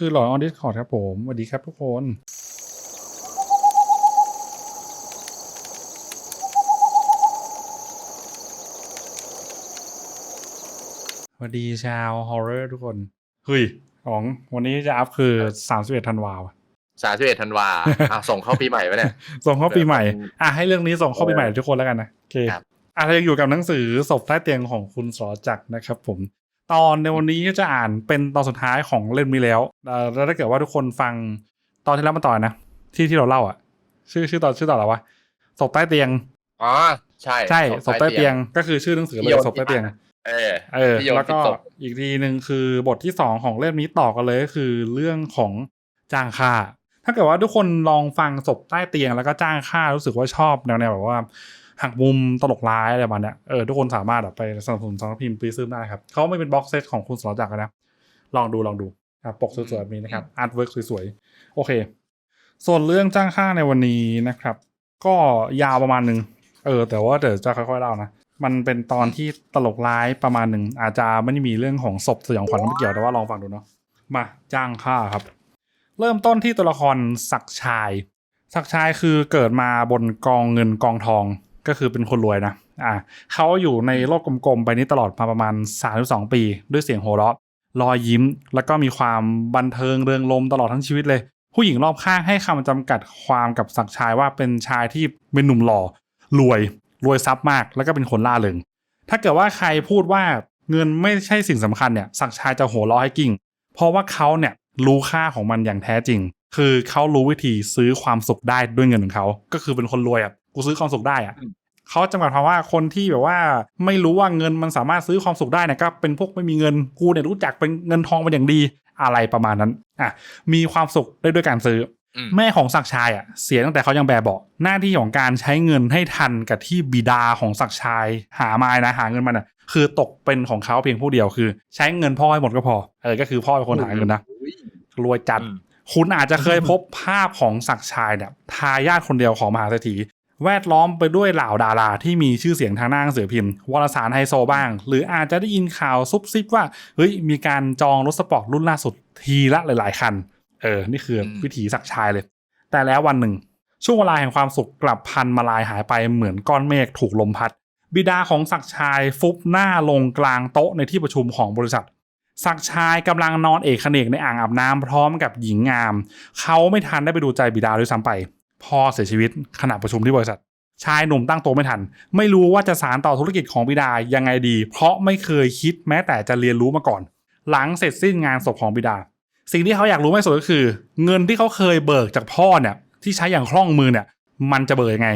คือหลอนออนดิสคอร์ดครับผมสวัสดีครับทุกคนสวัสดีชาวฮอร์เรอร์ทุกคนเฮ้ยของวันนี้จะอัพคือ31ธันวาคมสามสิบเอ็ดธันวาอะส่งเข้าปีใหม่ไปเนี่ย ส่งเข้าปีใหม่เดี๋ยวมันอะให้เรื่องนี้ส่งเข้าปีใหม่ทุกคนแล้วกันนะ โอเคครับอะเรายังอยู่กับหนังสือศพใต้เตียงของคุณสรจักรนะครับผม ตอนในวันนี้จะอ่านเป็นตอนสุดท้ายของเล่มนี้แล้วเอ่อแล้วถ้าเกิดว่าทุกคนฟังตอนที่แล้วมาต่อยนะ ที่ที่เราเล่าอะ ชื่อชื่อตอนชื่อตอนอะไรวะศพใต้เตียงอ๋อใช่ใช่ศพใต้เตียง ก็คือชื่อหนังสือเลยที่โยนศพใต้เตียงเออเออที่โยนแล้วก็ที่ศพอีกทีหนึ่งคือบทที่สองของเล่มนี้ต่อกันเลยก็คือเรื่องของจ้างค่าถ้าเกิดว่าทุกคนลองฟังศพใต้เตียงแล้วก็จ้างค่ารู้สึกว่าชอบแนวแนวแบบว่า หักมุมตลกร้ายอะไรประมาณเนี้ยเออทุกคนสามารถแบบไปสนับสนุนสำนักพิมพ์ปีซึมได้ครับเขาไม่เป็นบ็อกเซตของคุณสรจักรนะ ลองดูลองดูครับปกสวยๆแบบนี้นะครับอาร์ตเวิร์กสวยๆ โอเค ส่วนเรื่องจ้างค่าในวันนี้นะครับ ก็ยาวประมาณหนึ่งเออ แต่ว่าเดี๋ยวจะค่อยๆเล่านะ มันเป็นตอนที่ตลกร้ายประมาณหนึ่งอาจจะไม่ได้มีเรื่องของศพสยองขวัญไม่เกี่ยวแต่ว่าลองฟังดูเนาะมาจ้างค่าครับ เริ่มต้นที่ตัวละครศักดิ์ชายศักดิ์ชายคือเกิดมาบนกองเงินกองทอง ก็คือเป็นคนรวยนะอ่าเขาอยู่ในโลกกลมๆ ไปนี้ตลอดมาประมาณ 32 ปี ด้วยเสียงโหเราะรอยยิ้ม แล้วก็มีความบันเทิงเริงรมตลอดทั้งชีวิตเลย ผู้หญิงรอบข้างให้คำจำกัดความกับศักชายว่าเป็นชายที่เป็นหนุ่มหล่อรวยรวยทรัพย์มาก แล้วก็เป็นคนล่าเริงถ้าเกิดว่าใครพูดว่าเงินไม่ใช่สิ่งสำคัญเนี่ยศักชายจะโหเราะให้กิ่ง เพราะว่าเขาเนี่ยรู้ค่าของมันอย่างแท้จริง คือเขารู้วิธีซื้อความสุขได้ด้วยเงินของเขา ก็คือเป็นคนรวยอะ กูซื้อความสุขได้อะเขาจำกัดความว่าคนที่แบบว่าไม่รู้ว่าเงินมันสามารถซื้อความสุขได้เนี่ยก็เป็นพวกไม่มีเงินกูเนี่ยรู้จักเป็นเงินทองเป็นอย่างดีอะไรประมาณนั้นอะมีความสุขได้ด้วยการซื้ออืมแม่ของศักดิ์ชายอะเสียตั้งแต่เขายังแบบเบาะหน้าที่ของการใช้เงินให้ทันกับที่บิดาของศักดิ์ชายหามานะหาเงินมันอะคือตกเป็นของเขาเพียงผู้เดียวคือ ใช้เงินพ่อให้หมดก็พอเออก็คือพ่อเป็นคนหาเงินนะอุ้ยรวยจัดอืมคุณอาจจะเคยพบภาพของศักดิ์ชายเนี่ยทายาทคนเดียวของมหาเศรษฐี แวดล้อมไปด้วยเหล่าดาราที่มีชื่อเสียงทางหน้าหนังสือพิมพ์ วารสารไฮโซบ้าง หรืออาจจะได้ยินข่าวซุบซิบว่าเฮ้ยมีการจองรถสปอร์ตรุ่นล่าสุดทีละหลาย ๆ คัน เออ นี่คือวิถีศักชายเลย แต่แล้ววันหนึ่ง ช่วงเวลาแห่งความสุขกลับพันมาลายหายไปเหมือนก้อนเมฆถูกลมพัด บิดาของศักชายฟุบหน้าลงกลางโต๊ะในที่ประชุมของบริษัทศักชายกำลังนอนเอกเขนกในอ่างอาบน้ำพร้อมกับหญิงงาม เขาไม่ทันได้ไปดูใจบิดาด้วยซ้ำไป พ่อเสียชีวิตขณะประชุมที่บริษัท ชายหนุ่มตั้งตัวไม่ทัน ไม่รู้ว่าจะสารต่อธุรกิจของบิดายังไงดี เพราะไม่เคยคิดแม้แต่จะเรียนรู้มาก่อน หลังเสร็จสิ้นงานศพของบิดา สิ่งที่เขาอยากรู้ไม่สุดก็คือ เงินที่เขาเคยเบิกจากพ่อเนี่ยที่ใช้อย่างคล่องมือเนี่ย มันจะเบิกยังไง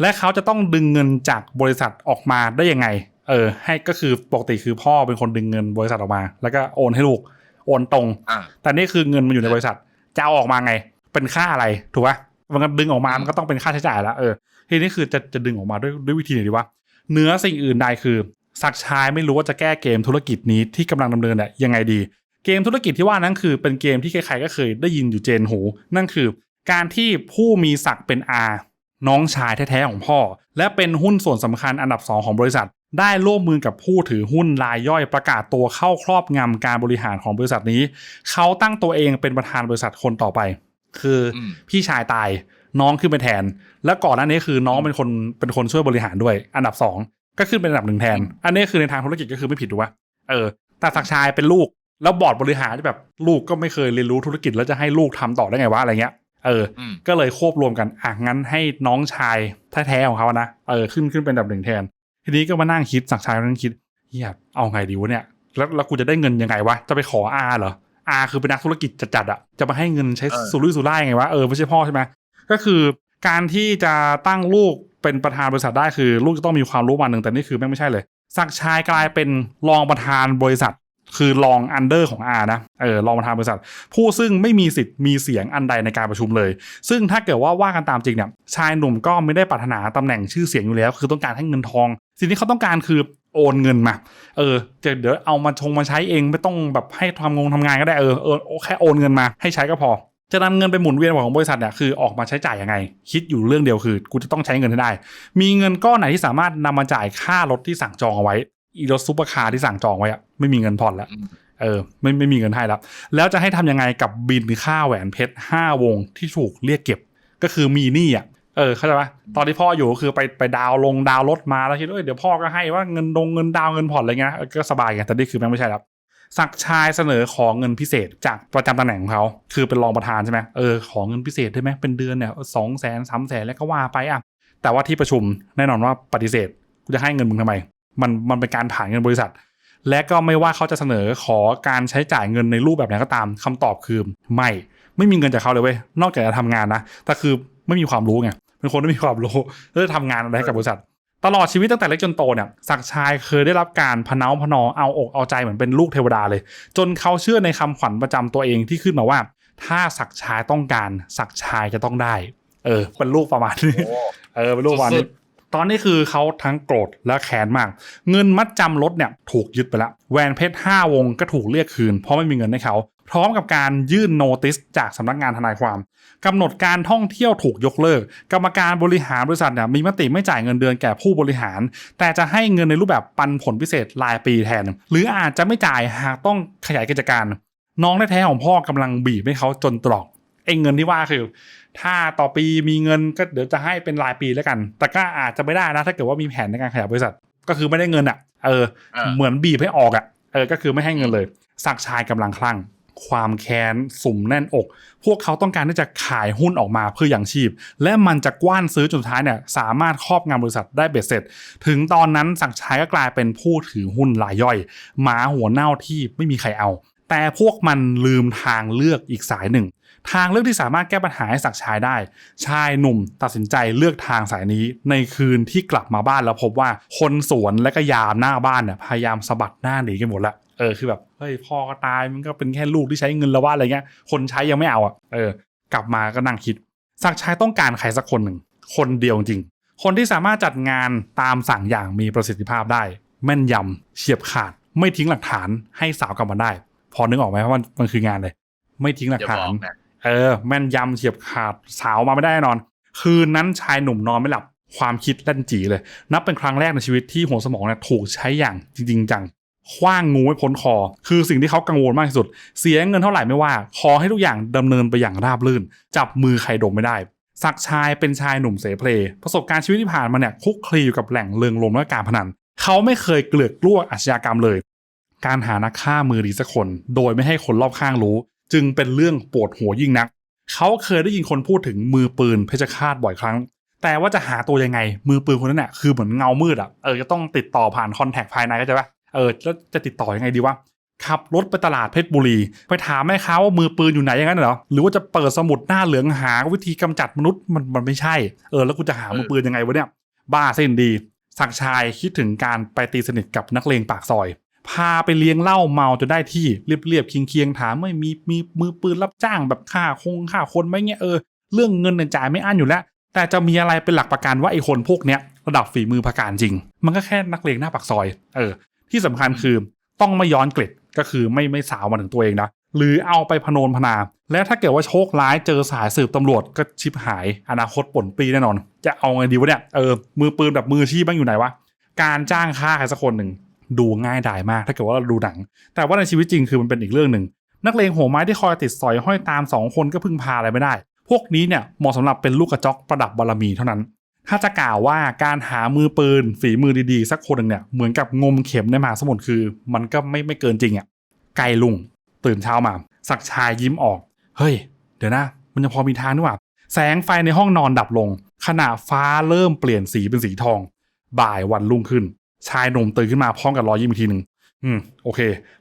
และเขาจะต้องดึงเงินจากบริษัทออกมาได้ยังไง เออ ให้ก็คือปกติคือพ่อเป็นคนดึงเงินบริษัทออกมา แล้วก็โอนให้ลูกโอนตรงอะแต่นี่คือเงินมันอยู่ในบริษัทจะเอาออกมาไง เป็นค่าอะไรถูกปะ มันก็ดึงออกมา มันก็ต้องเป็นค่าใช้จ่ายแล้วเออทีนี้คือจะจะดึงออกมาด้วยด้วยวิธีไหนดีวะเนื้อสิ่งอื่นใดคือศักชายไม่รู้ว่าจะแก้เกมธุรกิจนี้ที่กำลังดำเนินเนี่ยยังไงดี เกมธุรกิจที่ว่านั้นคือเป็นเกมที่ใครๆก็เคยได้ยินอยู่เจนหู นั่นคือ การที่ผู้มีศักดิ์เป็นอาน้องชายแท้ๆของพ่อ และเป็นหุ้นส่วนสำคัญอันดับสองของบริษัท ได้ร่วมมือกับผู้ถือหุ้นรายย่อยประกาศตัวเข้าครอบงำการบริหารของบริษัทนี้ เขาตั้งตัวเองเป็นประธานบริษัทคนต่อไป คืออมพี่ชายตายน้องขึ้นไปแทน แล้วก่อนหน้านี้คือน้องเป็นคนเป็นคนช่วยบริหารด้วย อันดับสองก็ขึ้นเป็นอันดับหนึ่งแทน อันนี้คือในทางธุรกิจก็คือไม่ผิดถูกปะเออแต่ศักดิ์ชายเป็นลูก แล้วบอร์ดบริหารที่แบบลูกก็ไม่เคยเรียนรู้ธุรกิจแล้วจะให้ลูกทำต่อได้ไงวะอะไรเงี้ยเอออืมก็เลยควบรวมกันอะงั้นให้น้องชายแท้ๆของเขานะเออขึ้นขึ้นเป็นอันดับหนึ่งแทน ทีนี้ก็มานั่งคิดสักดิ์ชายก็นั่งคิดเฮียเอาไงดีวะเนี่ยแล้วแล้วกูจะได้เงินยังไงวะจะไปขออาเหรอ อาคือเป็นนักธุรกิจจัดๆอะจะมาให้เงินใช้เออสุรุ่ยสุร่ายไงวะเออไม่ใช่พ่อใช่ไหมก็คือการที่จะตั้งลูกเป็นประธานบริษัทได้คือ ลูกจะต้องมีความรู้มาหนึ่งแต่นี่คือแม่งไม่ใช่เลยศักดิ์ชายกลายเป็นรองประธานบริษัท คือรองอันเดอร์ของอานะเออรองประธานบริษัท ผู้ซึ่งไม่มีสิทธิ์มีเสียงอันใดในการประชุมเลย ซึ่งถ้าเกิดว่าว่ากันตามจริงเนี่ยชายหนุ่มก็ไม่ได้ปรารถนาตำแหน่งชื่อเสียงอยู่แล้ว คือต้องการให้เงินทอง สิ่งที่เขาต้องการคือ โอนเงินมา เออจะเดี๋ยวเอามาชงมาใช้เองไม่ต้องแบบให้ทำงงทำงานก็ได้เออเออแค่โอนเงินมาให้ใช้ก็พอ จะนำเงินไปหมุนเวียนของบริษัทเนี่ยคือออกมาใช้จ่ายยังไง คิดอยู่เรื่องเดียวคือ กูจะต้องใช้เงินให้ได้ มีเงินก้อนไหนที่สามารถนำมาจ่ายค่ารถที่สั่งจองเอาไว้อีรถซุปเปอร์คาร์ที่สั่งจองไว้อะไม่มีเงินผ่อนแล้วเออไม่ไม่มีเงินให้แล้วแล้วจะให้ทำยังไงกับบินค่าแหวนเพชรห้าวงที่ถูกเรียกเก็บ ก็คือมีหนี้อะ เออเข้าใจปะตอนที่พ่ออยู่คือไปไปดาวลงดาวรถมาแล้วคิดว่าเดี๋ยวพ่อก็ให้ว่าเงินดงเงินดาวเงินผ่อนอะไรเงี้ยก็สบายไงแต่นี่คือแม่งไม่ใช่แล้วศักชายเสนอขอเงินพิเศษจากประจำตำแหน่งของเขาคือเป็นรองประธานใช่ไหมเออขอเงินพิเศษได้ไหมเป็นเดือนเนี่ยสองแสนสามแสนแล้วก็ว่าไปอะแต่ว่าที่ประชุมแน่นอนว่าปฏิเสธกูจะให้เงินมึงทำไม มันมันเป็นการผ่านเงินบริษัท และก็ไม่ว่าเขาจะเสนอขอการใช้จ่ายเงินในรูปแบบไหนก็ตามคำตอบคือไม่ไม่มีเงินจากเขาเลยเว้ยนอกจากจะทำงานนะแต่คือไม่มีความรู้ไง เป็นคนไม่มีความรู้แล้วจะทำงานอะไรให้กับบริษัท ตลอดชีวิตตั้งแต่เล็กจนโตเนี่ยศักดิ์ชายเคยได้รับการพะเนาพะนอเอาอกเอาใจเหมือนเป็นลูกเทวดาเลย จนเขาเชื่อในคำขวัญประจำตัวเองที่ขึ้นมาว่า ถ้าศักดิ์ชายต้องการศักดิ์ชายจะต้องได้ เออ เป็นลูกประมาณนี้โอ้เออเป็นรูปวันสุนี้ดตอนนี้คือเขาทั้งโกรธและแค้นมาก เงินมัดจำรถเนี่ยถูกยึดไปแล้วแหวนเพชร5วงก็ถูกเรียกคืน เพราะไม่มีเงินให้เขา พร้อมกับการยื่นโนติสจากสำนักงานทนายความกำหนดการท่องเที่ยวถูกยกเลิก กรรมการบริหารบริษัทเนี่ยมีมติไม่จ่ายเงินเดือนแก่ผู้บริหาร แต่จะให้เงินในรูปแบบปันผลพิเศษรายปีแทน หรืออาจจะไม่จ่ายหากต้องขยายกิจการ น้องแท้ๆของพ่อกำลังบีบให้เขาจนตรอกไอ้เงินที่ว่าคือ ถ้าต่อปีมีเงินก็เดี๋ยวจะให้เป็นรายปีแล้วกัน แต่ก็อาจจะไม่ได้นะถ้าเกิดว่ามีแผนในการขยายบริษัท ก็คือไม่ได้เงินอะ เอออ่าเหมือนบีบให้ออกอะ เออ ก็คือไม่ให้เงินเลยศักดิ์ชายกำลังคลั่ง ความแค้นสุ่มแน่นอก พวกเขาต้องการที่จะขายหุ้นออกมาเพื่ออย่างชีพ และมันจะกว้านซื้อจนสุดท้ายเนี่ยสามารถครอบงำบริษัทได้เบ็ดเสร็จ ถึงตอนนั้นศักชายก็กลายเป็นผู้ถือหุ้นรายย่อยหมาหัวเน่าที่ไม่มีใครเอา แต่พวกมันลืมทางเลือกอีกสายหนึ่ง ทางเลือกที่สามารถแก้ปัญหาให้ศักชายได้ ชายหนุ่มตัดสินใจเลือกทางสายนี้ ในคืนที่กลับมาบ้านแล้วพบว่าคนสวนและก็ยามหน้าบ้านเนี่ยพยายามสะบัดหน้าหนีกันหมดละ เออคือแบบเฮ้ยพ่อก็ตายมันก็เป็นแค่ลูกที่ใช้เงินแล้วว่าอะไรเงี้ย คนใช้ยังไม่เอาอะเออ กลับมาก็นั่งคิดศักดิ์ชายต้องการใครสักคนหนึ่งคนเดียวจริง คนที่สามารถจัดงานตามสั่งอย่างมีประสิทธิภาพได้ แม่นยำเฉียบขาด ไม่ทิ้งหลักฐานให้สาวกลับมาได้ พอนึกออกไหมว่ามันมันคืองานเลย ไม่ทิ้งหลักอย่าฐาบนอกนะเออ แม่นยำเฉียบขาดสาวมาไม่ได้แน่นอน คืนนั้นชายหนุ่มนอนไม่หลับความคิดเล่นจีเลย นับเป็นครั้งแรกในชีวิตที่หัวสมองเนี่ยถูกใช้อย่างจริงๆจัง คว้างงูไว้พ้นคอ คือสิ่งที่เขากังวลมากที่สุด เสียเงินเท่าไหร่ไม่ว่า ขอให้ทุกอย่างดำเนินไปอย่างราบรื่น จับมือใครดมไม่ได้ศักชายเป็นชายหนุ่มเสเพลประสบการณ์ชีวิตที่ผ่านมาเนี่ยคุกคลีอยู่กับแหล่งเริงรมและการพนัน เขาไม่เคยเกลือกกลัวอาชญากรรมเลย การหานักฆ่ามือดีสักคน โดยไม่ให้คนรอบข้างรู้ จึงเป็นเรื่องปวดหัวยิ่งนัก เขาเคยได้ยินคนพูดถึงมือปืนเพชฌฆาตบ่อยครั้ง แต่ว่าจะหาตัวยังไงมือปืนคนนั้นน่ะคือเหมือนเงามืดอะเออจะต้องติดต่อผ่านคอนแทคภายในก็จะปะ เออแล้วจะติดต่อยังไงดีวะขับรถไปตลาดเพชรบุรี ไปถามแม่ค้าว่ามือปืนอยู่ไหนอย่างนั้นเหรอหรือว่าจะเปิดสมุดหน้าเหลืองหาวิธีกำจัดมนุษย์มันมันไม่ใช่เออแล้วกูจะหามือปืนยังไงวะเนี่ย บ้าเส้นดีศักดิ์ชายคิดถึงการไปตีสนิทกับนักเลงปากซอย พาไปเลี้ยงเหล้าเมาจนได้ที่เรียบๆเคียงๆถามไม่มีมีมือปืนรับจ้างแบบฆ่าคงฆ่าคนไหมเงี้ยเออเรื่องเงินเนี่ยจ่ายไม่อั้นอยู่แล้ว แต่จะมีอะไรเป็นหลักประกันว่าไอ้คนพวกเนี้ยระดับฝีมือพการจริง มันก็แค่นักเลงหน้าปากซอย เออ ที่สำคัญคือต้องไม่ย้อนเกร็ดก็คือไม่ไม่สาวมาถึงตัวเองนะหรือเอาไปพนนพนา และถ้าเกิดว่าโชคร้ายเจอสายสืบตำรวจก็ชิบหาย อนาคตป่นปีแน่นอน จะเอาไงดีวะเนี่ยเออมือปืนแบบมือชีพบ้างอยู่ไหนวะการจ้างฆ่าใครสักคนหนึ่งดูง่ายดายมาก ถ้าเกิดว่าเราดูหนัง แต่ว่าในชีวิตจริงคือมันเป็นอีกเรื่องหนึ่งนักเลงหัวไม้ที่คอยติดสอยห้อยตามสองคนก็พึ่งพาอะไรไม่ได้ พวกนี้เนี่ยเหมาะสำหรับเป็นลูกกระจอกประดับบารมีเท่านั้น ถ้าจะกล่าวว่าการหามือปืนฝีมือดีๆ สักคนหนึ่งเนี่ยเหมือนกับงมเข็มในมหาสมุทรคือ มันก็ไม่ไม่เกินจริงอะไกลลุง ตื่นเช้ามาศักชายยิ้มออก เฮ้ย เดี๋ยวนะ มันยังพอมีทางนี่หว่า แสงไฟในห้องนอนดับลง ขณะฟ้าเริ่มเปลี่ยนสีเป็นสีทอง บ่ายวันรุ่งขึ้น ชายหนุ่มตื่นขึ้นมาพร้อมกับรอยยิ้มอีกทีหนึ่งอืมโอเค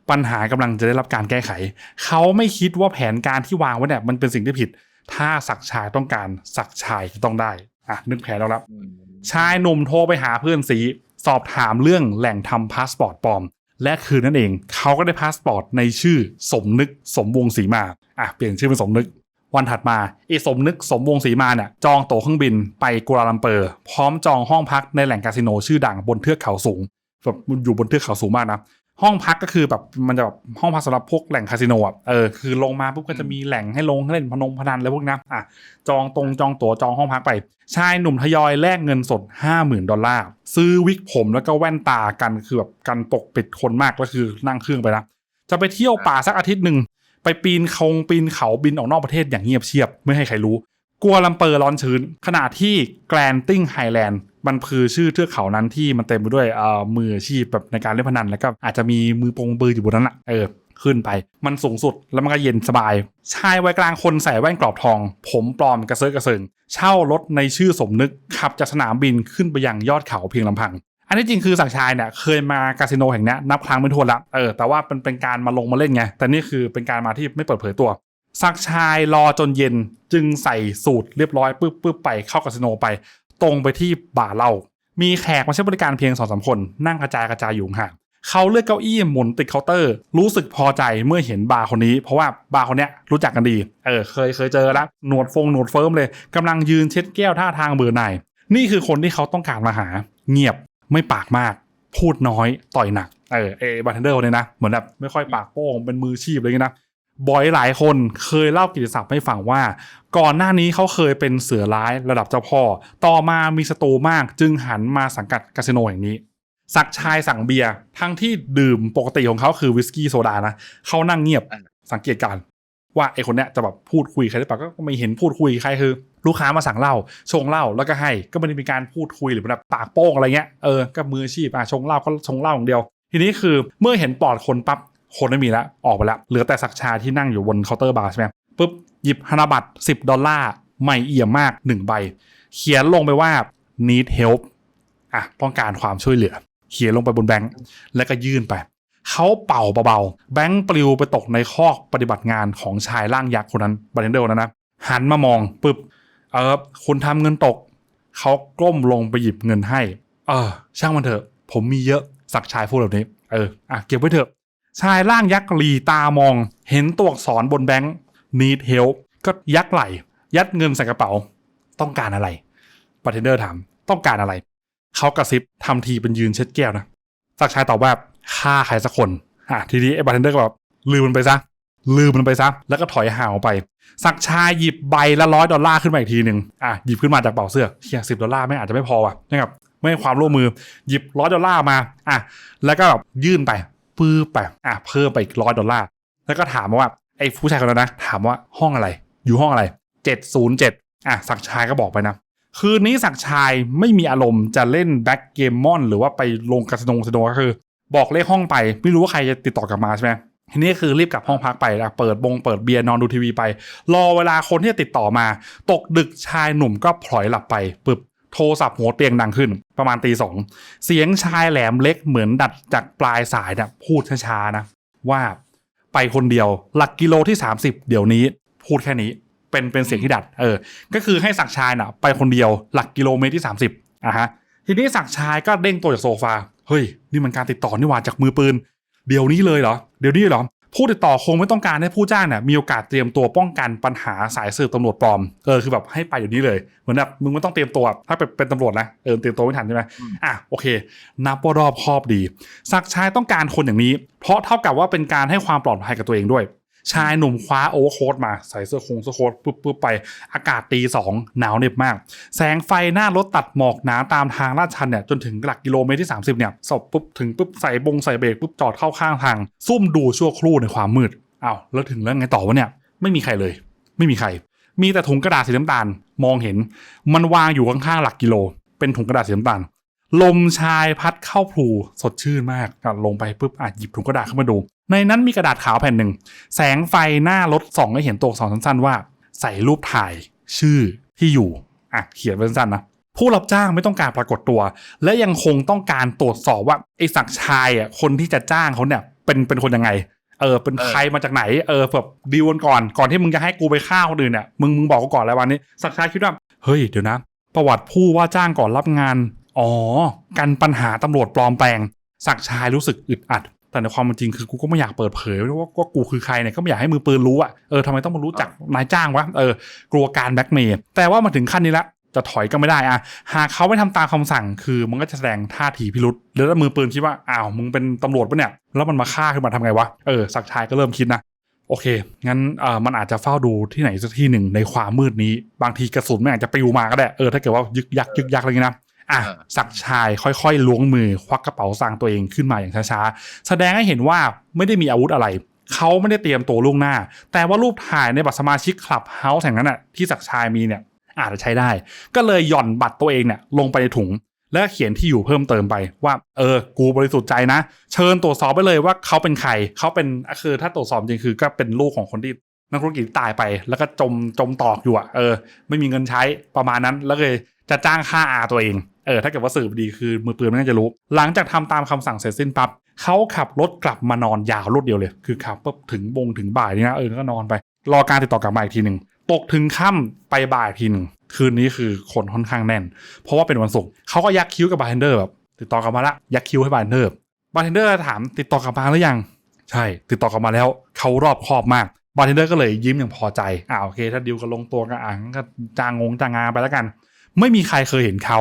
ปัญหากำลังจะได้รับการแก้ไข เขาไม่คิดว่าแผนการที่วางไว้เนี่ยมันเป็นสิ่งที่ผิด ถ้าศักชายต้องการศักชายจะต้องได้ อะนึกแผนแล้วละอืมชายหนุ่มโทรไปหาเพื่อนซีสอบถามเรื่องแหล่งทำพาสปอร์ตปลอม และคืนนั่นเองเขาก็ได้พาสปอร์ตในชื่อสมนึกสมวงศรีมาอะเปลี่ยนชื่อเป็นสมนึก วันถัดมาไอ้สมนึกสมวงศรีมาเนี่ยจองตั๋วเครื่องบินไปกัวลาลัมเปอร์ พร้อมจองห้องพักในแหล่งคาสิโนชื่อดังบนเทือกเขาสูงแบบอยู่บนเทือกเขาสูงมากนะ ห้องพักก็คือแบบมันจะแบบห้องพักสำหรับพวกแหล่งคาสิโนอะเออคือลงมาปุ๊บก็จะมีแหล่งให้ลงเล่นพนงพนันอะไรพวกนั้นอะจองตรงจองตั๋วจองห้องพักไป ชายหนุ่มทยอยแลกเงินสด 50,000 ดอลลาร์ ซื้อวิกผมแล้วก็แว่นตากันคือแบบกันปกปิดคนมากก็คือนั่งเครื่องไปนะจะไปเที่ยวป่าสักอาทิตย์หนึ่งไปปีนเขาปีนเขาบินออกนอกประเทศอย่างเงียบเชียบ ไม่ให้ใครรู้ กลัวลำเปอร์ร้อนชื้น ขณะที่แกรนติ้งไฮแลนด์ มันคือชื่อเทือกเขานั้นที่มันเต็มไปด้วยเอ่อมืออาชีพแบบในการเล่นพนันแล้วก็อาจจะมีมือปงปืนอยู่บนนั้นอะเออขึ้นไป มันสูงสุดแล้วมันก็เย็นสบาย ชายวัยกลางคนใส่แว่นกรอบทอง ผมปลอมกระเซิร์กระเซิงเช่ารถในชื่อสมนึกขับจากสนามบินขึ้นไปยังยอดเขาเพียงลำพัง อันนี้จริงคือศักชายเนี่ยเคยมาคาสิโนแห่งนี้นับครั้งไม่ถ้วนละเออแต่ว่าเป็นเป็นการมาลงมาเล่นไง แต่นี่คือเป็นการมาที่ไม่เปิดเผยตัวศักชายรอจนเย็นจึงใส่สูตรเรียบร้อยปึ๊บปึ๊บไปเข้าคาสิโนไป ตรงไปที่บาร์เหล้ามีแขกมาใช้บริการเพียงสองสามคนนั่งกระจายกระจายอยู่ห่างเขาเลือกเก้าอี้หมุนติดเคาน์เตอร์ รู้สึกพอใจเมื่อเห็นบาร์คนนี้ เพราะว่าบาร์คนเนี้ยรู้จักกันดี เออ เคยเคยเจอแล้วหนวดฟงหนวดเฟิร์มเลยกำลังยืนเช็ดแก้วท่าทางเบื่อหน่ายนี่คือคนที่เขาต้องการมาหา เงียบไม่ปากมาก พูดน้อยต่อยหนัก เออเอบาร์เทนเดอร์คนนี้นะ เหมือนแบบไม่ค่อยปากโป้งเป็นมือชีพอะไรเงี้ยนะ บอยหลายคนเคยเล่ากิตติศัพท์ให้ฟังว่า ก่อนหน้านี้เขาเคยเป็นเสือร้ายระดับเจ้าพ่อ ต่อมามีศัตรูมากจึงหันมาสังกัดคาสิโนแห่งนี้ สักชายสั่งเบียร์ทั้งที่ดื่มปกติของเขาคือวิสกี้โซดานะเขานั่งเงียบสังเกตการณ์ว่าไอคนเนี้ยจะแบบพูดคุยใครหรือเปล่าก็ไม่เห็นพูดคุยใครคือ ลูกค้ามาสั่งเหล้าชงเหล้าแล้วก็ให้ก็ไม่ได้มีการพูดคุยหรือแบบปากโป้งอะไรเงี้ยเออก็มืออาชีพอะชงเหล้าก็ชงเหล้าอย่างเดียว ทีนี้คือเมื่อเห็นปอดคนปั๊บ คนไม่มีแล้วออกไปแล้วเหลือแต่สักชาที่นั่งอยู่บนเคาน์เตอร์บาร์ใช่ไหมปุ๊บหยิบธนบัตร10 ดอลลาร์ใหม่เอี่ยมมาก 1 ใบ เขียนลงไปว่า need help อะต้องการความช่วยเหลือ เขียนลงไปบนแบงค์แล้วก็ยื่นไป เขาเป่าเบาๆ แบงค์ปลิวไปตกในคอกปฏิบัติงานของชายร่างยักษ์คนนั้นบาร์เทนเดอร์นั้นะหันมามองปุ๊บเออคุณทำเงินตก เขาก้มลงไปหยิบเงินให้ เออ ช่างมันเถอะ ผมมีเยอะสักชายพูดแบบนี้ เอออะเก็บไว้เถอะ ชายร่างยักษ์หลีตามอง เห็นตัวอักษรบนแบงค์ need help ก็ยักไหล ยัดเงินใส่กระเป๋า ต้องการอะไรบาร์เทนเดอร์ถาม ต้องการอะไร เขากระซิบทำทีเป็นยืนเช็ดแก้วนะสักชายตอบว่าฆ่าใครสักคนอะทีนี้ไอ้บาร์เทนเดอร์ก็แบบลืมมันไปซะลืมมันไปซะ แล้วก็ถอยห่างออกไป สักชายหยิบใบละร้อยดอลลาร์ขึ้นมาอีกทีหนึ่งอะหยิบขึ้นมาจากเป๋าเสื้อเฮียสิบดอลลาร์ไม่อาจจะไม่พอว่ะนะครับไม่ให้ความร่วมมือหยิบร้อยดอลลาร์มาอะแล้วก็แบบยื่นไป ปื้อไปอะเพิ่มไปอีกร้อยดอลลาร์แล้วก็ถามว่าไอ้ผู้ชายคนนั้นนะถามว่าห้องอะไร อยู่ห้องอะไรเจ็ดศูนย์เจ็ดอะสักชายก็บอกไปนะ คืนนี้สักชายไม่มีอารมณ์จะเล่นแบ็กเกมมอนหรือว่าไปลงคาสโนคาสิโนก็คือ บอกเลขห้องไป ไม่รู้ว่าใครจะติดต่อกลับมาใช่ไหมทีนี้คือรีบกลับห้องพักไปนะเปิดบงเปิดเบียร์นอนดูทีวีไป รอเวลาคนที่จะติดต่อมา ตกดึกชายหนุ่มก็พลอยหลับไปปึบ โทรศัพท์หัวเตียงดังขึ้น ประมาณตีสองเสียงชายแหลมเล็กเหมือนดัดจากปลายสายนะพูดช้าๆนะ ว่าไปคนเดียวหลักกิโลที่ 30 เดี๋ยวนี้ พูดแค่นี้เป็นเป็นเสียงที่ดัด เออ ก็คือให้ศักชายน่ะ ไปคนเดียวหลักกิโลเมตรที่ 30อะฮะทีนี้ศักชายก็เด้งตัวจากโซฟาเฮ้ยนี่มันการติดต่อนี่หว่าจากมือปืน เดี๋ยวนี้เลยเหรอเดี๋ยวนี้เหรอ ผู้ติดต่อคงไม่ต้องการให้ผู้จ้างเนี่ยมีโอกาสเตรียมตัวป้องกันปัญหาสายสืบตำรวจปลอมเออคือแบบให้ไปเดี๋ยวนี้เลยเหมือนแบบมึงไม่ต้องเตรียมตัวถ้าเป็นเป็นตำรวจนะเออเตรียมตัวไม่ทันใช่ไหมอะโอเค นับว่ารอบคอบดีศักดิ์ชายต้องการคนอย่างนี้ เพราะเท่ากับว่าเป็นการให้ความปลอดภัยกับตัวเองด้วย ชายหนุ่มคว้าโอเวอร์โค้ทมาใส่เสื้อคงเสื้อโค้ทปุ๊บปุ๊บไปอากาศตีสองหนาวเหน็บมาก แสงไฟหน้ารถตัดหมอกหนาตามทางลาดชันเนี่ยจนถึงหลักกิโลเมตรที่ 30เนี่ยสบปุ๊บถึงปุ๊บใส่บงใส่เบรกปุ๊บจอดเข้าข้างทาง ซุ่มดูชั่วครู่ในความมืดอ้าวแล้วถึงแล้วไงต่อวะเนี่ยไม่มีใครเลย ไม่มีใคร มีแต่ถุงกระดาษสีน้ำตาลมองเห็น มันวางอยู่ข้างๆหลักกิโล เป็นถุงกระดาษสีน้ำตาลลมชายพัดเข้าพลูสดชื่นมากลงไปปุ๊บอะหยิบถุงกระดาษเข้ามาดู ในนั้นมีกระดาษขาวแผ่นหนึ่ง แสงไฟหน้ารถส่องให้เห็นตัวอักษรสั้นๆว่า ใส่รูปถ่ายชื่อที่อยู่อะเขียนไว้สั้นๆนะผู้รับจ้างไม่ต้องการปรากฏตัว และยังคงต้องการตรวจสอบว่าไอ้ศักชายอะคนที่จะจ้างเขาเนี่ยเป็นเป็นคนยังไง เออเป็นใครมาจากไหนเออแบบดีลกันก่อนก่อนที่มึงจะให้กูไปฆ่าคนอื่นเนี่ยมึงมึงบอกกูก่อนแล้ววันนี้ศักชายคิดว่าเฮ้ยเดี๋ยวนะ ประวัติผู้ว่าจ้างก่อนรับงานอ๋อกันปัญหาตำรวจปลอมแปลงศักชายรู้สึกอึดอัด แต่ในความเป็นจริงคือกูก็ไม่อยากเปิดเผยว่าว่ากูคือใครเนี่ยก็ไม่อยากให้มือปืนรู้อะเออทำไมต้องมารู้จักนายจ้างวะเออกลัวการแบล็กเมย์แต่ว่ามาถึงขั้นนี้ละจะถอยก็ไม่ได้อะหากเขาไม่ทำตามคำสั่ง คือมันก็จะแสดงท่าทีพิรุษแล้วถ้ามือปืนคิดว่าอ้าวมึงเป็นตำรวจปะเนี่ยแล้วมันมาฆ่าขึ้นมาทำไงวะเออศักดิ์ชายก็เริ่มคิดนะโอเค งั้นเออมันอาจจะเฝ้าดูที่ไหนสักที่หนึ่งในความมืดนี้ บางทีกระสุนมันอาจจะปลิวมาก็ได้ เออ ถ้าเกิดว่ายึกยักยึกยักอะไรอย่างงี้นะ อะอ่าศักดิ์ชายค่อยๆล้วงมือควักกระเป๋าสตางค์ตัวเองขึ้นมาอย่างช้าๆ แสดงให้เห็นว่าไม่ได้มีอาวุธอะไรเขาไม่ได้เตรียมตัวล่วงหน้า แต่ว่ารูปถ่ายในบัตรสมาชิกคลับเฮาส์แห่งนั้นน่ะที่ศักดิ์ชายมีเนี่ยอาจจะใช้ได้ ก็เลยหย่อนบัตรตัวเองเนี่ยลงไปในถุง แล้วก็เขียนที่อยู่เพิ่มเติมไปว่า เออ กูบริสุทธิ์ใจนะ เชิญตรวจสอบไปเลยว่าเขาเป็นใครเขาเป็นคือถ้าตรวจสอบจริงคือก็เป็นลูกของคนที่นักธุรกิจตายไป แล้วก็จมจมตอกอยู่อะเออ ไม่มีเงินใช้ประมาณนั้นแล้วเลยจะจ้างค่าอาตัวเอง เออถ้าเกิดว่าสืบดีคือมือปืนไม่น่าจะรู้ หลังจากทำตามคำสั่งเสร็จสิ้นปั๊บเขาขับรถกลับมานอนยาวรวดเดียวเลย คือขับปุ๊บถึงบงถึงบ่ายนี่นะเออก็นอนไป รอการติดต่อกลับมาอีกทีหนึ่งตกถึงค่ำไปบ่ายทีหนึ่งคืนนี้คือคนค่อนข้างแน่น เพราะว่าเป็นวันศุกร์เขาก็ยักคิ้วกับบาร์เทนเดอร์แบบติดต่อกลับมาละยักคิ้วให้บาร์เทนเดอร์บาร์เทนเดอร์ถามติดต่อกลับมาหรือยัง ใช่ ติดต่อกลับมาแล้วเขารอบคอบมากบาร์เทนเดอร์ก็เลยยิ้มอย่างพอใจอ่าโอเค ถ้าดิวกันลงตัวกันอะงั้นก็จางงงจางงานไปแล้วกัน ไม่มีใครเคยเห็นเขา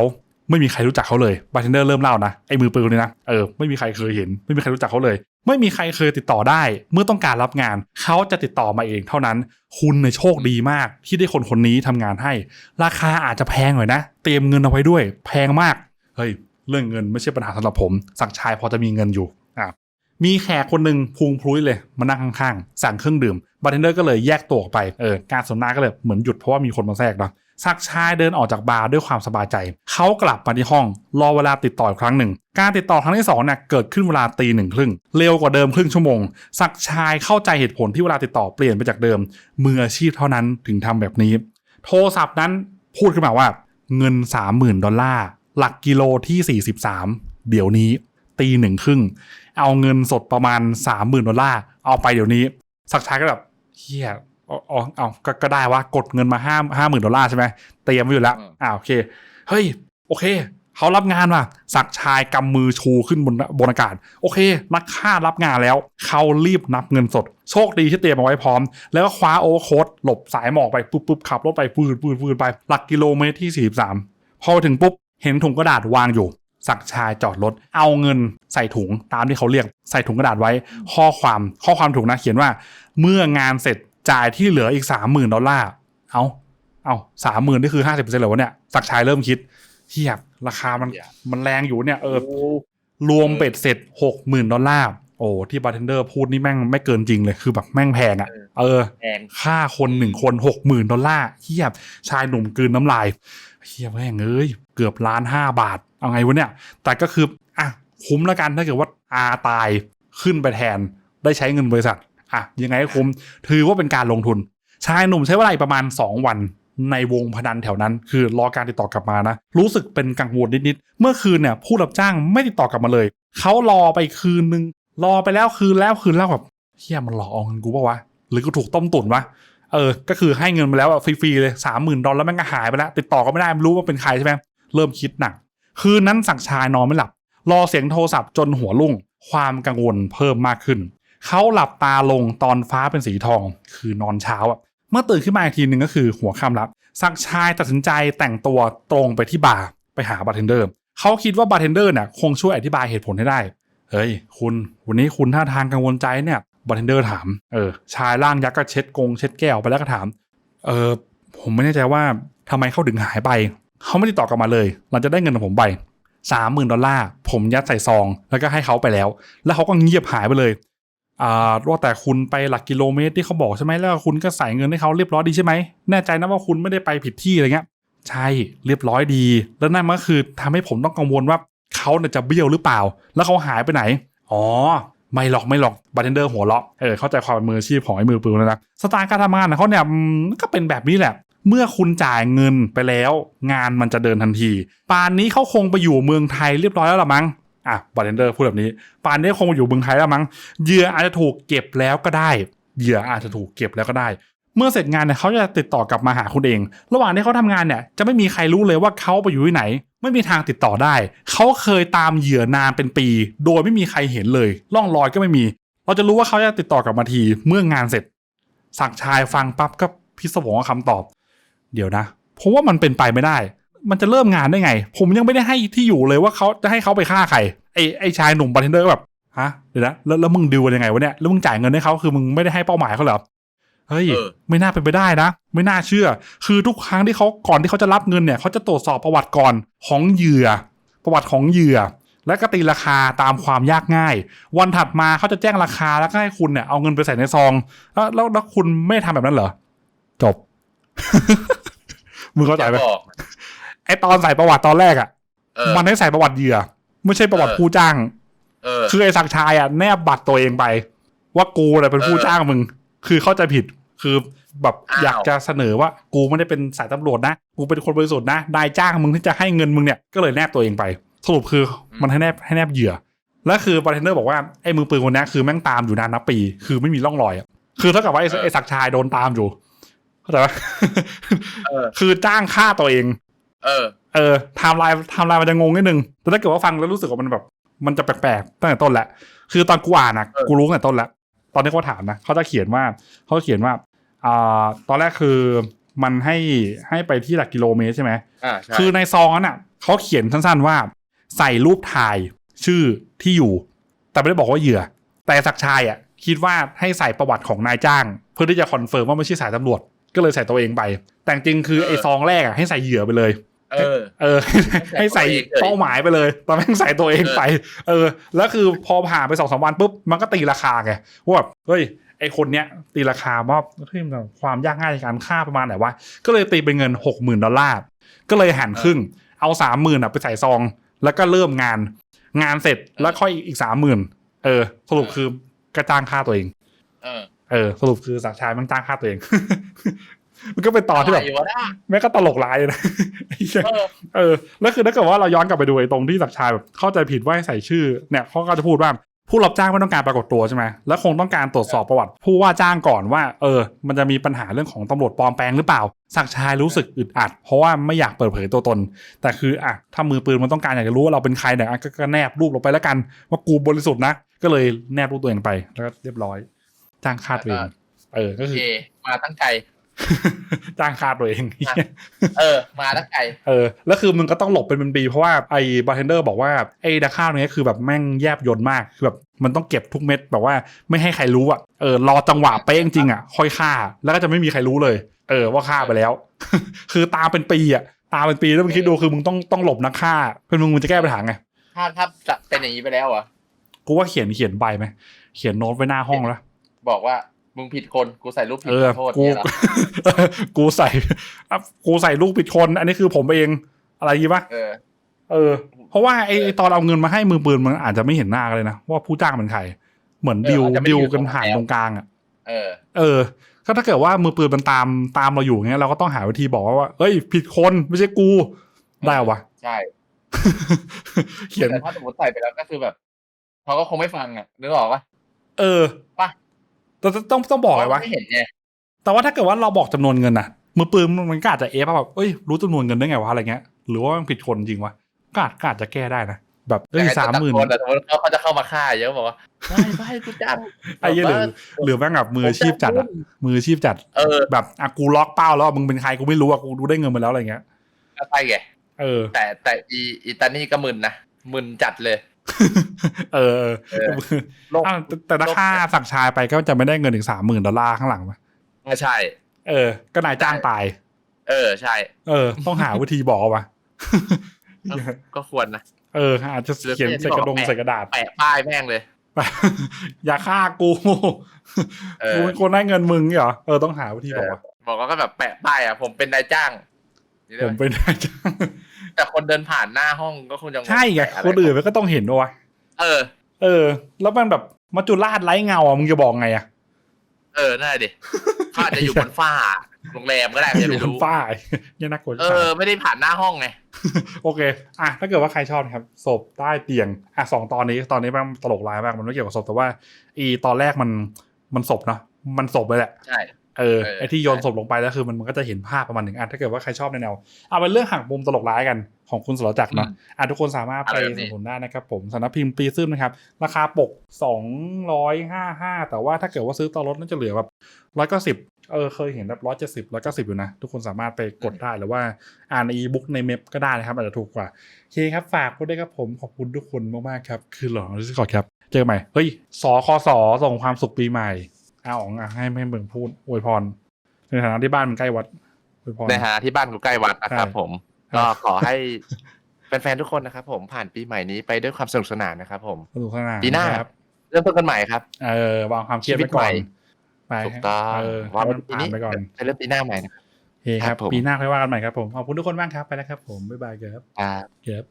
ไม่มีใครรู้จักเขาเลยบาร์เทนเดอร์เริ่มเล่านะไอ้มือปืนนี่นะเออไม่มีใครเคยเห็น ไม่มีใครรู้จักเขาเลย ไม่มีใครเคยติดต่อได้ เมื่อต้องการรับงาน เขาจะติดต่อมาเองเท่านั้น คุณเนี่ยโชคดีมาก ที่ได้คนคนนี้ทำงานให้ ราคาอาจจะแพงหน่อยนะ เตรียมเงินเอาไว้ด้วย แพงมากเฮ้ยเรื่องเงินไม่ใช่ปัญหาสำหรับผม สักดิ์ชายพอจะมีเงินอยู่อะมีแขกคนหนึ่งพุงพลุยเลยมานั่งข้างๆสั่งเครื่องดื่มบาร์เทนเดอร์ก็เลยแยกตัวออกไปเออการสนทนาก็เลยเหมือนหยุดเพราะว่ามีคนมาแทรกเนาะ ศักชายเดินออกจากบาร์ด้วยความสบายใจ เขากลับมาที่ห้อง รอเวลาติดต่ออีกครั้งหนึ่ง การติดต่อครั้งที่สองเนี่ยเกิดขึ้นเวลาตีหนึ่งครึ่งเร็วกว่าเดิมครึ่งชั่วโมงศักชายเข้าใจเหตุผลที่เวลาติดต่อเปลี่ยนไปจากเดิม มืออาชีพเท่านั้นถึงทำแบบนี้ โทรศัพท์นั้นพูดขึ้นมาว่าเงิน 30,000 ดอลลาร์ หลักกิโลที่ 43 เดี๋ยวนี้ ตีหนึ่งครึ่ง เอาเงินสดประมาณ 30,000 ดอลลาร์ เอาไปเดี๋ยวนี้ สักชายก็แบบเฮีย อ๋ออ๋อเอาก็ก็ได้ว่ากดเงินมาห้าห้าหมื่นดอลลาร์ใช่ไหมเตรียมไว้อยู่แล้วอืมอ่าโอเค เฮ้ย โอเคเขารับงานว่ะสักชายกำมือชูขึ้นบนบนอากาศ โอเค นักฆ่ารับงานแล้ว เขารีบนับเงินสด โชคดีที่เตรียมเอาไว้พร้อม แล้วก็คว้าโอเวอร์โค้ดหลบสายหมอกไป ปุ๊บปุ๊บขับรถไปปืนปืนปืนไป หลักกิโลเมตรที่ 43 พอไปถึงปุ๊บ เห็นถุงกระดาษวางอยู่ สักชายจอดรถเอาเงินใส่ถุงตามที่เขาเรียกใส่ถุงกระดาษไว้ ข้อความข้อความถูกนะเขียนว่า เมื่องานเสร็จ จ่ายที่เหลืออีกสามหมื่นดอลลาร์เอาเอาสามหมื่นนี่คือห้าสิบเปอร์เซ็นต์เหรอวะเนี่ยสักชายเริ่มคิดเทียบราคามันเหี้ยมันแรงอยู่เนี่ย เออ รวมเบ็ดเสร็จหกหมื่นดอลลาร์โอ้ที่บาร์เทนเดอร์พูดนี่แม่งไม่เกินจริงเลยคือแบบแม่งแพงอะ่ะ เออแพงค่าคนหนึ่งคนหกหมื่นดอลลาร์เฮียชายหนุ่มกลืนน้ำลายเฮียแม่งเอ้ยเกือบล้านห้าบาท เอาไงวะเนี่ย แต่ก็คืออะคุ้มแล้วกันถ้าเกิดว่าอาตายขึ้นไปแทนได้ใช้เงินบริษัท อะยังไงก็คุ้มถือว่าเป็นการลงทุน ชายหนุ่มใช้เวลาประมาณ 2 วันในวงพนันแถวนั้น คือรอการติดต่อกลับมานะ รู้สึกเป็นกังวลนิดๆเมื่อคืนเนี่ยผู้รับจ้างไม่ติดต่อกลับมาเลยเขารอไปคืนนึงรอไปแล้วคืนแล้วคืนแล้วแบบเฮียมันหลอกเอาเงินกูปะวะหรือกูถูกต้มตุ๋นวะเออ ก็คือให้เงินไปแล้วอะฟรีๆเลยสามหมื่นดอลลาร์แม่งก็หายไปแล้ว ติดต่อก็ไม่ได้ไม่รู้ว่าเป็นใครใช่ไหมเริ่มคิดหนัก คืนนั้นสั่งชายนอนไม่หลับ รอเสียงโทรศัพท์จนหัวรุ่ง ความกังวลเพิ่มมากขึ้น เขาหลับตาลงตอนฟ้าเป็นสีทอง คือนอนเช้าอะเมื่อตื่นขึ้นมาอีกทีหนึ่งก็คือหัวค่ำล้วสักชายตัดสินใจแต่งตัวตรงไปที่บาร์ไปหาบาร์เทนเดอร์เขาคิดว่าบาร์เทนเดอร์เนี่ยคงช่วยอธิบายเหตุผลให้ได้เฮ้ยคุณวันนี้คุณท่าทางกังวลใจเนี่ยบาร์เทนเดอร์ถามเออชายร่างยักษ์ก็เช็ดกงเช็ดแก้วไปแล้วก็ถามเออผมไม่แน่ใจว่าทำไมเขาถึงหายไปเขาไม่ติดต่อกลับมาเลยหลังจากได้เงินของผมไปสามหมื่นดอลลาร์ผมยัดใส่ซอง แล้วก็ให้เขาไปแล้ว แล้วเขาก็เงียบหายไปเลย ว่าแต่คุณไปหลักกิโลเมตรที่เขาบอกใช่ไหมแล้วคุณก็ใส่เงินให้เขาเรียบร้อยดีใช่ไหมแน่ใจนะว่าคุณไม่ได้ไปผิดที่อะไรเงี้ยใช่เรียบร้อยดี แล้วนั่นก็คือทำให้ผมต้องกังวลว่าเขาเนี่ยจะเบี้ยวหรือเปล่า แล้วเขาหายไปไหนอ๋อไม่หรอกไม่หรอกบาร์เทนเดอร์หัวเราะเออเข้าใจความมืออาชีพของไอ้มือปืนแล้วนะสไตล์การทำงานของเขาเนี่ยก็เป็นแบบนี้แหละ เมื่อคุณจ่ายเงินไปแล้ว งานมันจะเดินทันที ป่านนี้เขาคงไปอยู่เมืองไทยเรียบร้อยแล้วละมั้ง อะบาร์เทนเดอร์พูดแบบนี้ป่านนี้คงไปอยู่เมืองไทยแล้วมั้งเหยื่ออาจจะถูกเก็บแล้วก็ได้เหยื่ออาจจะถูกเก็บแล้วก็ได้ เมื่อเสร็จงานเนี่ยเขาจะติดต่อกลับมาหาคุณเอง ระหว่างที่เขาทำงานเนี่ยจะไม่มีใครรู้เลยว่าเขาไปอยู่ที่ไหน ไม่มีทางติดต่อได้ เขาเคยตามเหยื่อนานเป็นปี โดยไม่มีใครเห็นเลยร่องรอยก็ไม่มี เราจะรู้ว่าเขาจะติดต่อกลับมาทีเมื่องานเสร็จสักชายฟังปั๊บก็พิศวงกับคำตอบ เดี๋ยวนะผมว่ามันเป็นไปไม่ได้ มันจะเริ่มงานได้ไง ผมยังไม่ได้ให้ที่อยู่เลยว่าเขาจะให้เขาไปฆ่าใครไอ้ไอ้ชายหนุ่มบาร์เทนเดอร์ก็แบบฮะเดี๋ยวนะแล้วแล้วมึงดิวกันยังไงวะเนี่ยแล้วมึงจ่ายเงินให้เขาคือมึงไม่ได้ให้เป้าหมายเขาเหรอเฮ้ยเออไม่น่าเป็นไปได้นะ ไม่น่าเชื่อ คือทุกครั้งที่เขาก่อนที่เขาจะรับเงินเนี่ยเขาจะตรวจสอบประวัติก่อนของเหยื่อ ประวัติของเหยื่อ และก็ตีราคาตามความยากง่าย วันถัดมาเขาจะแจ้งราคาแล้วก็ให้คุณเนี่ยเอาเงินไปใส่ในซอง แล้วแล้วแล้วคุณไม่ทำแบบนั้นเหรอจบมึงเข้าใจไหมจะบอก ไอตอนใส่ประวัติตอนแรกอะเออมันให้ใส่ประวัติเหยื่อ ไม่ใช่ประวัติเออผู้จ้างเออคือไอ้ศักดิ์ชายอะแนบบัตรตัวเองไป ว่ากูเนี่ยเป็นผู้เออจ้างมึง คือเข้าใจผิดคือแบบอ้าวอยากจะเสนอว่ากูไม่ได้เป็นสายตำรวจนะ กูเป็นคนบริสุทธิ์นะนายจ้างมึงที่จะให้เงินมึงเนี่ยก็เลยแนบตัวเองไป สรุปคือมันให้แนบให้แนบเหยื่อแล้วคือบาร์เทนเดอร์บอกว่าไอ้มือปืนคนเนี้ยคือแม่งตามอยู่นานนับปี คือไม่มีร่องรอยอะคือเท่ากับว่าไอ้ไอ้ศักดิ์ชายโดนตามอยู่เข้าใจปะเออคือจ้างฆ่าตัวเอง เออ เออไทม์ไลน์ไทม์ไลน์มันจะงงนิดนึง แต่ถ้าเกิดว่าฟังแล้วรู้สึกว่ามันแบบ มันจะแปลกๆตั้งแต่ต้นแหละ คือตอนกูอ่านนะเออกูรู้ตั้งแต่ต้นแล้วตอนที่เขาถามนะเขาจะเขียนว่าเขาเขียนว่าอ่าตอนแรกคือมันให้ให้ไปที่หลักกิโลเมตรใช่ไหมอ่าใช่คือในซองนั้นอะเขาเขียนสั้นๆว่า ใส่รูปถ่ายชื่อที่อยู่ แต่ไม่ได้บอกว่าเหยื่อ แต่ศักดิ์ชายอะคิดว่าให้ใส่ประวัติของนายจ้าง เพื่อที่จะคอนเฟิร์มว่าไม่ใช่สายตำรวจ ก็เลยใส่ตัวเองไป แต่จริงๆคือไอ้ซองแรกอะให้ใส่เหยื่อไปเลย เออ เออ ให้ใส่ตัวเองเลยเป้าหมายไปเลยตอนแม่งใส่ตัวเองไป เออ แล้วคือพอผ่านไปสองสามวันปุ๊บ มันก็ตีราคาไงว่าแบบเฮ้ยไอคนเนี้ยตีราคาว่าเฮ้ยมันความยากง่ายในการฆ่าประมาณไหนวะก็เลยตีเป็นเงินหกหมื่นดอลลาร์ก็เลยหันครึ่ง เอาสามหมื่นอะไปใส่ซอง แล้วก็เริ่มงาน งานเสร็จแล้วค่อยอีกสามหมื่นเออ สรุปคือกระจ้างฆ่าตัวเองเออเออ สรุปคือสักดิ์ชายมันจ้างฆ่าตัวเอง มันก็เป็นตอนที่แบบอะไรวะน่ะแม่งก็ตลกร้ายเลยนะไอ้เหี้ยเออเออแล้วคือถ้าเกิดว่าเราย้อนกลับไปดูไอ้ตรงที่ศักดิ์ชายแบบเข้าใจผิดว่าให้ใส่ชื่อเนี่ยเขาก็จะพูดว่าผู้รับจ้างไม่ต้องการปรากฏตัวใช่ไหมแล้วคงต้องการตรวจสอบประวัติ ผู้ว่าจ้างก่อนว่า เออ มันจะมีปัญหาเรื่องของตำรวจปลอมแปลงหรือเปล่าศักดิ์ชายรู้สึกอึดอัด เพราะว่าไม่อยากเปิดเผยตัวตน แต่คืออะถ้ามือปืนมันต้องการอยากจะรู้ว่าเราเป็นใครเนี่ยอะก็ก็แนบรูปลงไปแล้วกัน ว่ากูบริสุทธิ์นะ ก็เลยแนบรูปตัวเองไป แล้วก็เรียบร้อย จ้างฆ่าตัวเองเออ ก็โอคือเคมาตั้งไกล จ้างฆ่าตัวเองเออ มาตั้งไกลเออ แล้วคือมึงก็ต้องหลบเป็นเป็นปี เพราะว่าไอ้บาร์เทนเดอร์บอกว่าไอ้ดาข้าวเนี้ยคือแบบแม่งแยบยนต์มากคือแบบมันต้องเก็บทุกเม็ดแบบว่าไม่ให้ใครรู้อะเออรอจังหวะเป๊ะจริงๆอะ ค่อยฆ่า แล้วก็จะไม่มีใครรู้เลย เออว่าฆ่าไปแล้ว คือตามเป็นปีอะตามเป็นปีแล้วมึงคิดดูคือมึงต้องต้องหลบนักฆ่าเป็นมึงมึงจะแก้ปัญหาไงถ้าถ้าจะเป็นอย่างนี้ไปแล้วเหรอะกูว่าเขียนเขียนใบไหมเขียนโน้ตไว้หน้าห้องแล้วบอกว่า มึงผิดคนกูใส่รูปผิดเออขอโทษกู เนี่ยเหรอ กูใส่อะกูใส่ลูกผิดคน อันนี้คือผมเองอะไรยี่ปะเออ เออ เพราะว่าไอ้ไอ้ตอนเอาเงินมาให้มือปืนมันอาจจะไม่เห็นหน้ากันเลยนะว่าผู้จ้างเป็นใคร เหมือนเออดิวอาจจะไม่ดิวอยู่กันตรงผ่านแล้วตรงกลางอะ เออ เออก็ถ้าเกิดว่ามือปืนมันตามตามเราอยู่เงี้ยเราก็ต้องหาวิธีบอกว่าว่าเอ้ย ผิดคนไม่ใช่กู ได้วะ ใช่ เขียน แต่ถ้าสมมติใส่ไปแล้วก็คือแบบเขาก็คงไม่ฟังอะนึกออกปะ เออปะ แต่ต้องต้องต้องบอกเลยวะไม่เห็นไงแต่ว่าถ้าเกิดว่าเราบอกจำนวนเงินนะมือปืนมันก็อาจจะเอฟแบบเอ้ยรู้จำนวนเงินได้ไงวะอะไรเงี้ย หรือว่ามันผิดคนจริงวะก็อาจก็อาจจะแก้ได้นะแบบเอ้ยแต่ไอ้สามหมื่นตะโกแต่สมมติเขาเขาจะเข้ามาฆ่าเยอะบอกว่าไม่ไม่กูจ้างไอ้เหี้ยหรือหรือแม่งแบบมืออาชีพจัดอะมืออาชีพจัดเออแบบอะกูล็อกเป้าแล้วมึงเป็นใครกูไม่รู้อะกูดูได้เงินมาแล้วอะไรเงี้ยก็ใช่ไงเออ แต่แต่อีอีตานี่ก็มึนนะมึนจัดเลย เออเออเออโลกอ้าวแต่แต่ถ้าค่าสั่งชายไปก็จะไม่ได้เงินถึงสามหมื่นดอลลาร์ข้างหลังปะไม่ใช่ เออ ก็นายจ้างตาย เออใช่ เออ ต้องหาวิธีบอกเอาวะก็ก็ควรนะ เอออาจจะเขียนใส่กระดงใส่กระดาษแปะป้ายแม่งเลย อย่าฆ่ากูเอกูอเป็นคนได้เงินมึงเหรอเออต้องหาวิธีบอกว่าบอกว่าก็แบบแปะป้ายอะผมเป็นนายจ้างนี่เลยผมเป็นนายจ้าง แต่คนเดินผ่านหน้าห้องก็คงจะงงใช่ไงแปะะรคนอื่นมันก็ต้องเห็นด้วยวะเออ เออ แล้วมันแบบมาจุลาดไร้เงาอะมึงจะบอกไงอะเออน่าดิเขาอาจจะอยู่บนฝ้าโรงแรมก็ได้ใครอจะยู่ไปบนรู้ฝ้ายเนี่ยน่ากลัวเอจังอไม่ได้ผ่านหน้าห้องไงโอเค อะถ้าเกิดว่าใครชอบนะครับศพใต้เตียงอะสองตอนนี้ตอนนี้มันตลกร้ายมากมันไม่เกี่ยวกับศพแต่ว่า อีตอนแรกมันมันศพเนาะมันศพเลยแหละใช่ เออเออไอที่โยนศพลงไปแล้วคือมันมันก็จะเห็นภาพประมาณหนึ่งอะถ้าเกิดว่าใครชอบในแนวเอาเป็นเรื่องหักมุมตลกร้ายกันของคุณสรจักรเนาะอะทุกคนสามารถไปอะไรแบบสนี้นับสนุนได้นะครับผมสำนักพิมพ์ปีซึมนะครับ ราคาปกสองร้อยห้าห้าแต่ว่าถ้าเกิดว่าซื้อตอนลดน่าจะเหลือแบบร้อยเก้าสิบเออเคยเห็นแบบร้อยเจ็ดสิบร้อยเก้าสิบอยู่นะ ทุกคนสามารถไปกดได้หรือว่าอ่านอีบุ๊กในเมพก็ได้นะครับ อาจจะถูกกว่าโอเคครับฝากไว้ด้วยครับผมขอบคุณทุกคนมากๆครับ คือหลอดิสคอร์ดครับ เจอกันใหม่เฮ้ยสคสส่งความสุขปีใหม่ อาอ๋องอะให้ให้เบิ่งพูดอวยพร ในฐานะที่บ้านมันใกล้วัดอวยพรในฐานะที่บ้านกูใกล้วัดนะครับใช่ผม ก็ขอให้แฟนๆทุกคนนะครับผมผ่านปีใหม่นี้ไปด้วยความสนุกสนานนะครับผมสนุกสนานปีหน้าครับเริ่มต้นกันใหม่ครับ เออวางความเครียดชีวิไว้ตก่อใหม่นไปถูกต้องเออว่าให้มันผ่านไปก่อนจะเริ่มปีหน้าใหม่นะครับโอเคคครัรับบผมปีหน้าค่อยว่ากันใหม่ครับผมขอบคุณทุกคนมากครับไปแล้วครับ ผมบ๊ายบายครับอ่าครับ